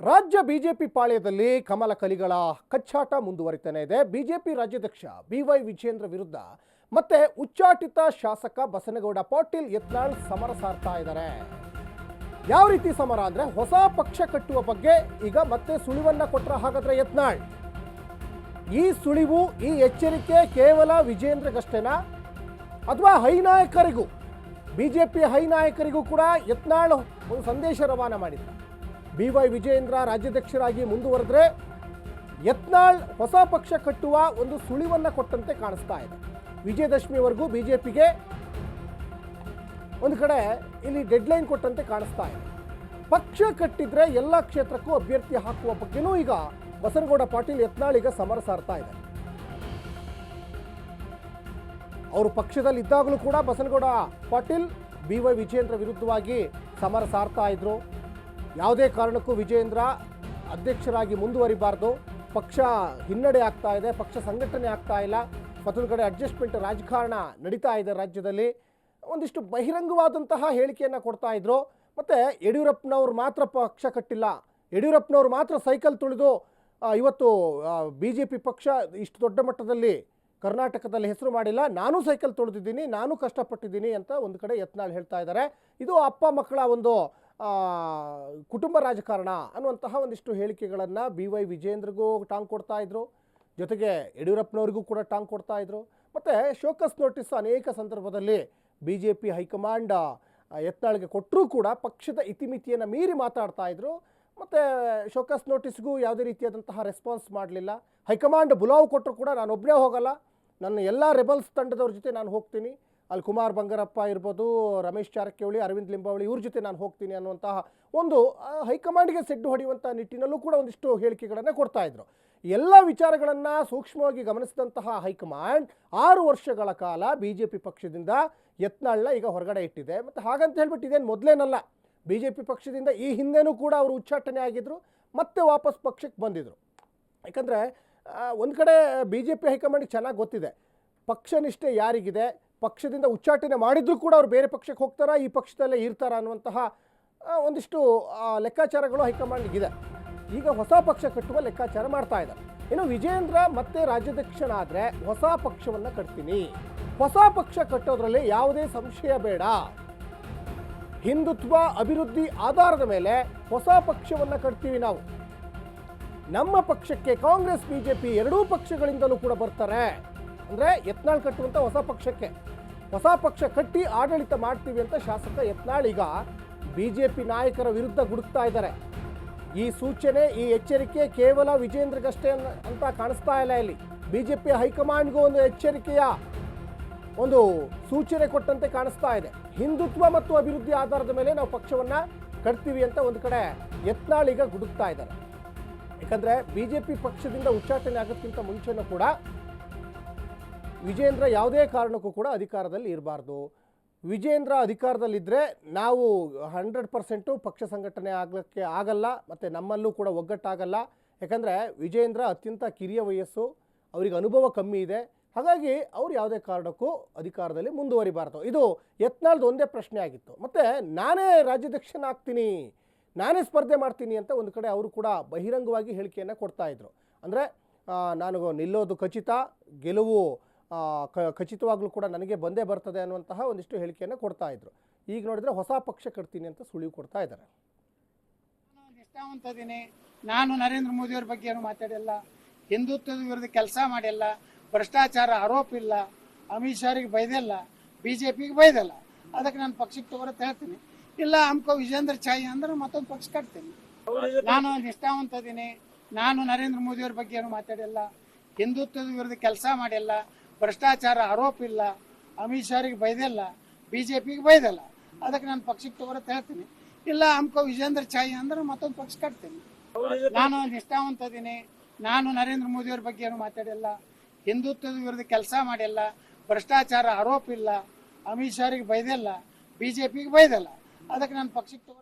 ರಾಜ್ಯ ಬಿಜೆಪಿ ಪಾಳ್ಯದಲ್ಲಿ ಕಮಲ ಕಲಿಗಳ ಕಚ್ಚಾಟ ಮುಂದುವರಿತಾನೆ ಇದೆ. ಬಿಜೆಪಿ ರಾಜ್ಯಾಧ್ಯಕ್ಷ ಬಿ ವೈ ವಿಜೇಂದ್ರ ವಿರುದ್ಧ ಮತ್ತೆ ಉಚ್ಚಾಟಿತ ಶಾಸಕ ಬಸನಗೌಡ ಪಾಟೀಲ್ ಯತ್ನಾಳ್ ಸಮರ ಸಾರ್ತಾ ಇದ್ದಾರೆ. ಯಾವ ರೀತಿ ಸಮರ ಅಂದ್ರೆ ಹೊಸ ಪಕ್ಷ ಕಟ್ಟುವ ಬಗ್ಗೆ ಈಗ ಮತ್ತೆ ಸುಳಿವನ್ನ ಕೊಟ್ಟರೆ ಹಾಗಾದ್ರೆ ಯತ್ನಾಳ್? ಈ ಸುಳಿವು, ಈ ಎಚ್ಚರಿಕೆ ಕೇವಲ ವಿಜೇಂದ್ರಗಷ್ಟೇನಾ ಅಥವಾ ಹೈನಾಯಕರಿಗೂ ಬಿಜೆಪಿ ಹೈನಾಯಕರಿಗೂ ಕೂಡ ಯತ್ನಾಳ್ ಒಂದು ಸಂದೇಶ ರವಾನೆ ಮಾಡಿದ್ರು ಬಿ ವೈ ವಿಜಯೇಂದ್ರ ರಾಜ್ಯಾಧ್ಯಕ್ಷರಾಗಿ ಮುಂದುವರೆದ್ರೆ ಯತ್ನಾಳ್ ಹೊಸ ಪಕ್ಷ ಕಟ್ಟುವ ಒಂದು ಸುಳಿವನ್ನ ಕೊಟ್ಟಂತೆ ಕಾಣಿಸ್ತಾ ಇದೆ. ವಿಜಯದಶಮಿವರೆಗೂ ಬಿಜೆಪಿಗೆ ಒಂದು ಕಡೆ ಇಲ್ಲಿ ಡೆಡ್ಲೈನ್ ಕೊಟ್ಟಂತೆ ಕಾಣಿಸ್ತಾ ಇದೆ. ಪಕ್ಷ ಕಟ್ಟಿದ್ರೆ ಎಲ್ಲ ಕ್ಷೇತ್ರಕ್ಕೂ ಅಭ್ಯರ್ಥಿ ಹಾಕುವ ಬಗ್ಗೆನೂ ಈಗ ಬಸನಗೌಡ ಪಾಟೀಲ್ ಯತ್ನಾಳ್ ಈಗ ಸಮರ ಸಾರ್ತಾ ಇದೆ ಅವರು ಪಕ್ಷದಲ್ಲಿ ಇದ್ದಾಗಲೂ ಕೂಡ ಬಸನಗೌಡ ಪಾಟೀಲ್ ಬಿ ವೈ ವಿಜಯೇಂದ್ರ ವಿರುದ್ಧವಾಗಿ ಸಮರ ಸಾರ್ತಾ ಇದ್ರು. ಯಾವುದೇ ಕಾರಣಕ್ಕೂ ವಿಜೇಂದ್ರ ಅಧ್ಯಕ್ಷರಾಗಿ ಮುಂದುವರಿಬಾರ್ದು. ಪಕ್ಷ ಹಿನ್ನಡೆ ಆಗ್ತಾ ಇದೆ, ಪಕ್ಷ ಸಂಘಟನೆ ಆಗ್ತಾ ಇಲ್ಲ. ಮತ್ತೊಂದು ಕಡೆ ಅಡ್ಜಸ್ಟ್ಮೆಂಟ್ ರಾಜಕಾರಣ ನಡೀತಾ ಇದೆ ರಾಜ್ಯದಲ್ಲಿ. ಒಂದಿಷ್ಟು ಬಹಿರಂಗವಾದಂತಹ ಹೇಳಿಕೆಯನ್ನು ಕೊಡ್ತಾ ಇದ್ರು. ಮತ್ತು ಯಡಿಯೂರಪ್ಪನವ್ರು ಮಾತ್ರ ಪಕ್ಷ ಕಟ್ಟಿಲ್ಲ. ಯಡಿಯೂರಪ್ಪನವ್ರು ಮಾತ್ರ ಸೈಕಲ್ ತುಳಿದು ಇವತ್ತು ಬಿ ಜೆ ಪಿ ಪಕ್ಷ ಇಷ್ಟು ದೊಡ್ಡ ಮಟ್ಟದಲ್ಲಿ ಕರ್ನಾಟಕದಲ್ಲಿ ಹೆಸರು ಮಾಡಿಲ್ಲ. ನಾನು ಸೈಕಲ್ ತೊಳೆದಿದ್ದೀನಿ, ನಾನು ಕಷ್ಟಪಟ್ಟಿದ್ದೀನಿ ಅಂತ ಒಂದು ಕಡೆ ಯತ್ನಾಳ್ ಹೇಳ್ತಾ ಇದ್ದಾರೆ. ಇದು ಅಪ್ಪ ಮಕ್ಕಳ ಒಂದು ಕುಟುಂಬ ರಾಜಕಾರಣ ಅನ್ನುವಂತಹ ಒಂದಿಷ್ಟು ಹೇಳಿಕೆಗಳನ್ನು ಬಿ ವೈ ವಿಜೇಂದ್ರಿಗೂ ಟಾಂಗ್ ಕೊಡ್ತಾ ಇದ್ರು. ಜೊತೆಗೆ ಯಡಿಯೂರಪ್ಪನವ್ರಿಗೂ ಕೂಡ ಟಾಂಗ್ ಕೊಡ್ತಾ ಇದ್ರು. ಮತ್ತು ಶೋಕಸ್ ನೋಟಿಸ್ ಅನೇಕ ಸಂದರ್ಭದಲ್ಲಿ B J P high command ಎತ್ತಾಳಿಗೆ ಕೊಟ್ಟರೂ ಕೂಡ ಪಕ್ಷದ ಇತಿಮಿತಿಯನ್ನು ಮೀರಿ ಮಾತಾಡ್ತಾ ಇದ್ರು. ಮತ್ತು ಶೋಕಸ್ ನೋಟಿಸ್ಗೂ ಯಾವುದೇ ರೀತಿಯಾದಂತಹ ರೆಸ್ಪಾನ್ಸ್ ಮಾಡಲಿಲ್ಲ. ಹೈಕಮಾಂಡ್ ಬುಲಾವ್ ಕೊಟ್ಟರು ಕೂಡ ನಾನು ಒಬ್ಬನೇ ಹೋಗಲ್ಲ. ನನ್ನ ಎಲ್ಲ ರೆಬಲ್ಸ್ ತಂಡದವ್ರ ಜೊತೆ ನಾನು ಹೋಗ್ತೀನಿ. ಅಲ್ಲಿ ಕುಮಾರ್ ಬಂಗಾರಪ್ಪ ಇರ್ಬೋದು, ರಮೇಶ್ ಜಾರಕಿಹೊಳಿ, ಅರವಿಂದ್ ಲಿಂಬಾವಳಿ ಇವ್ರ ಜೊತೆ ನಾನು ಹೋಗ್ತೀನಿ ಅನ್ನುವಂತಹ ಒಂದು ಹೈಕಮಾಂಡ್ಗೆ ಸೆಡ್ಡು ಹೊಡೆಯುವಂಥ ನಿಟ್ಟಿನಲ್ಲೂ ಕೂಡ ಒಂದಿಷ್ಟು ಹೇಳಿಕೆಗಳನ್ನು ಕೊಡ್ತಾ ಇದ್ರು. ಎಲ್ಲ ವಿಚಾರಗಳನ್ನು ಸೂಕ್ಷ್ಮವಾಗಿ ಗಮನಿಸಿದಂತಹ ಹೈಕಮಾಂಡ್ ಆರು ವರ್ಷಗಳ ಕಾಲ ಬಿ ಜೆ ಪಿ ಪಕ್ಷದಿಂದ ಯತ್ನಾಳ್ನ ಈಗ ಹೊರಗಡೆ ಇಟ್ಟಿದೆ. ಮತ್ತು ಹಾಗಂತ ಹೇಳ್ಬಿಟ್ಟು ಇದೇನು ಮೊದಲೇನಲ್ಲ. ಬಿ ಜೆ ಪಿ ಪಕ್ಷದಿಂದ ಈ ಹಿಂದೆನೂ ಕೂಡ ಅವರು ಉಚ್ಚಾಟನೆ ಆಗಿದ್ದರು ಮತ್ತೆ ವಾಪಸ್ ಪಕ್ಷಕ್ಕೆ ಬಂದಿದ್ದರು ಯಾಕಂದರೆ ಒಂದು ಕಡೆ ಬಿ ಜೆ ಪಿ ಹೈಕಮಾಂಡಿಗೆ ಚೆನ್ನಾಗಿ ಗೊತ್ತಿದೆ. ಪಕ್ಷನಿಷ್ಠೆ ಯಾರಿಗಿದೆ? ಪಕ್ಷದಿಂದ ಉಚ್ಚಾಟನೆ ಮಾಡಿದ್ರೂ ಕೂಡ ಅವ್ರು ಬೇರೆ ಪಕ್ಷಕ್ಕೆ ಹೋಗ್ತಾರಾ, ಈ ಪಕ್ಷದಲ್ಲೇ ಇರ್ತಾರಾ ಅನ್ನುವಂತಹ ಒಂದಿಷ್ಟು ಲೆಕ್ಕಾಚಾರಗಳು ಹೈಕಮಾಂಡ್ಗಿದೆ ಈಗ ಹೊಸ ಪಕ್ಷ ಕಟ್ಟುವ ಲೆಕ್ಕಾಚಾರ ಮಾಡ್ತಾ ಇದ್ದಾರೆ ಇನ್ನು ವಿಜೇಂದ್ರ ಮತ್ತೆ ರಾಜ್ಯಾಧ್ಯಕ್ಷನಾದರೆ ಹೊಸ ಪಕ್ಷವನ್ನು ಕಟ್ತೀನಿ. ಹೊಸ ಪಕ್ಷ ಕಟ್ಟೋದ್ರಲ್ಲಿ ಯಾವುದೇ ಸಂಶಯ ಬೇಡ. ಹಿಂದುತ್ವ, ಅಭಿವೃದ್ಧಿ ಆಧಾರದ ಮೇಲೆ ಹೊಸ ಪಕ್ಷವನ್ನು ಕಟ್ತೀವಿ ನಾವು. ನಮ್ಮ ಪಕ್ಷಕ್ಕೆ ಕಾಂಗ್ರೆಸ್, ಬಿಜೆಪಿ ಎರಡೂ ಪಕ್ಷಗಳಿಂದಲೂ ಕೂಡ ಬರ್ತಾರೆ. ಅಂದರೆ ಯತ್ನಾಳ್ ಕಟ್ಟುವಂಥ ಹೊಸ ಪಕ್ಷಕ್ಕೆ. ಹೊಸ ಪಕ್ಷ ಕಟ್ಟಿ ಆಡಳಿತ ಮಾಡ್ತೀವಿ ಅಂತ ಶಾಸಕ ಯತ್ನಾಳ್ ಈಗ ಬಿ ಜೆ ಪಿ ನಾಯಕರ ವಿರುದ್ಧ ಗುಡುಕ್ತಾ ಇದ್ದಾರೆ. ಈ ಸೂಚನೆ, ಈ ಎಚ್ಚರಿಕೆ ಕೇವಲ ವಿಜೇಂದ್ರಗಷ್ಟೇ ಅಂತ ಕಾಣಿಸ್ತಾ ಇಲ್ಲ ಇಲ್ಲಿ. ಬಿ ಜೆ ಪಿ ಹೈಕಮಾಂಡ್ಗೂ ಒಂದು ಎಚ್ಚರಿಕೆಯ ಒಂದು ಸೂಚನೆ ಕೊಟ್ಟಂತೆ ಕಾಣಿಸ್ತಾ ಇದೆ. ಹಿಂದುತ್ವ ಮತ್ತು ಅಭಿವೃದ್ಧಿ ಆಧಾರದ ಮೇಲೆ ನಾವು ಪಕ್ಷವನ್ನು ಕಟ್ತೀವಿ ಅಂತ ಒಂದು ಕಡೆ ಯತ್ನಾಳ್ ಈಗ ಗುಡುಕ್ತಾ ಇದ್ದಾರೆ. ಯಾಕಂದ್ರೆ ಬಿಜೆಪಿ ಪಕ್ಷದಿಂದ ಉಚ್ಚಾಟನೆ ಆಗೋಕ್ಕಿಂತ ಮುಂಚೆನೂ ಕೂಡ ವಿಜೇಂದ್ರ ಯಾವುದೇ ಕಾರಣಕ್ಕೂ ಕೂಡ ಅಧಿಕಾರದಲ್ಲಿ ಇರಬಾರ್ದು. ವಿಜೇಂದ್ರ ಅಧಿಕಾರದಲ್ಲಿದ್ದರೆ ನಾವು ಹಂಡ್ರೆಡ್ ಪರ್ಸೆಂಟು ಪಕ್ಷ ಸಂಘಟನೆ ಆಗಲಿಕ್ಕೆ ಆಗಲ್ಲ, ಮತ್ತು ನಮ್ಮಲ್ಲೂ ಕೂಡ ಒಗ್ಗಟ್ಟಾಗಲ್ಲ. ಯಾಕಂದರೆ ವಿಜೇಂದ್ರ ಅತ್ಯಂತ ಕಿರಿಯ ವಯಸ್ಸು, ಅವರಿಗೆ ಅನುಭವ ಕಮ್ಮಿ ಇದೆ. ಹಾಗಾಗಿ ಅವ್ರು ಯಾವುದೇ ಕಾರಣಕ್ಕೂ ಅಧಿಕಾರದಲ್ಲಿ ಮುಂದುವರಿಬಾರ್ದು. ಇದು ಯತ್ನಾಳ್ದು ಒಂದೇ ಪ್ರಶ್ನೆ ಆಗಿತ್ತು. ಮತ್ತು ನಾನೇ ರಾಜ್ಯಾಧ್ಯಕ್ಷನಾಗ್ತೀನಿ, ನಾನೇ ಸ್ಪರ್ಧೆ ಮಾಡ್ತೀನಿ ಅಂತ ಒಂದು ಕಡೆ ಅವರು ಕೂಡ ಬಹಿರಂಗವಾಗಿ ಹೇಳಿಕೆಯನ್ನು ಕೊಡ್ತಾಯಿದ್ರು ಅಂದರೆ ನಾನು ನಿಲ್ಲೋದು ಖಚಿತ, ಗೆಲುವು ಖಚಿತವಾಗ್ಲೂ ಕೂಡ ನನಗೆ ಬಂದೇ ಬರ್ತದೆ ಅನ್ನುವಂತಹ ಒಂದಿಷ್ಟು ಹೇಳಿಕೆಯನ್ನು ಕೊಡ್ತಾ ಇದ್ರು. ಈಗ ನೋಡಿದ್ರೆ ಹೊಸ ಪಕ್ಷ ಕಟ್ತೀನಿ ಅಂತ ಸುಳಿವು ಕೊಡ್ತಾ ಇದ್ದಾರೆ. ನಾನು ನರೇಂದ್ರ ಮೋದಿಯವ್ರ ಬಗ್ಗೆ ಏನು ಮಾತಾಡಿಲ್ಲ. ಹಿಂದುತ್ವದ ವಿರುದ್ಧ ಕೆಲಸ ಮಾಡಿಲ್ಲ. ಭ್ರಷ್ಟಾಚಾರ ಆರೋಪ ಇಲ್ಲ. ಅಮಿತ್ ಶಾರಿಗೆ ಬೈದಿಲ್ಲ. ಬಿ ಜೆ ಪಿಗೆ ಬೈದಲ್ಲ. ಅದಕ್ಕೆ ನಾನು ಪಕ್ಷಕ್ಕೆ ತಗೋರತ್ ಹೇಳ್ತೀನಿ. ಇಲ್ಲ, ಅಮ್ಕೋ ವಿಜೇಂದ್ರ ಛಾಯಿ ಅಂದ್ರೆ ಮತ್ತೊಂದು ಪಕ್ಷ ಕಟ್ತೀನಿ. ನಾನು ನಿಷ್ಠಾವಂತ ಇದೀನಿ. ನಾನು ನರೇಂದ್ರ ಮೋದಿಯವ್ರ ಬಗ್ಗೆ ಏನು ಮಾತಾಡಿಲ್ಲ. ಹಿಂದುತ್ವದ ವಿರುದ್ಧ ಕೆಲಸ ಮಾಡಿಲ್ಲ. ಭ್ರಷ್ಟಾಚಾರ ಆರೋಪ ಇಲ್ಲ, ಅಮಿತ್ ಶಾರಿಗೆ ಬೈದಿಲ್ಲ ಬಿ ಜೆ ಪಿಗೆ ಬೈದಲ್ಲ. ಅದಕ್ಕೆ ನಾನು ಪಕ್ಷಕ್ಕೆ ತಗೋರತ್ ಹೇಳ್ತೀನಿ. ಇಲ್ಲ, ಅಮ್ಕೋ ವಿಜೇಂದ್ರ ಛಾಯಿ ಅಂದ್ರೆ ಮತ್ತೊಂದು ಪಕ್ಷ ಕಟ್ತೀನಿ. ನಾನು ನಿಷ್ಠಾವಂತ ಇದೀನಿ ನಾನು ನರೇಂದ್ರ ಮೋದಿಯವ್ರ ಬಗ್ಗೆ ಏನು ಮಾತಾಡಿಲ್ಲ. ಹಿಂದುತ್ವದ ವಿರುದ್ಧ ಕೆಲಸ ಮಾಡಿಲ್ಲ. ಭ್ರಷ್ಟಾಚಾರ ಆರೋಪ ಇಲ್ಲ. ಅಮಿತ್ ಶಾರಿಗೆ ಬೈದಿಲ್ಲ. ಬಿ ಜೆ ಬೈದಲ್ಲ. ಅದಕ್ಕೆ ನಾನು ಪಕ್ಷಕ್ಕೆ ತಗೋ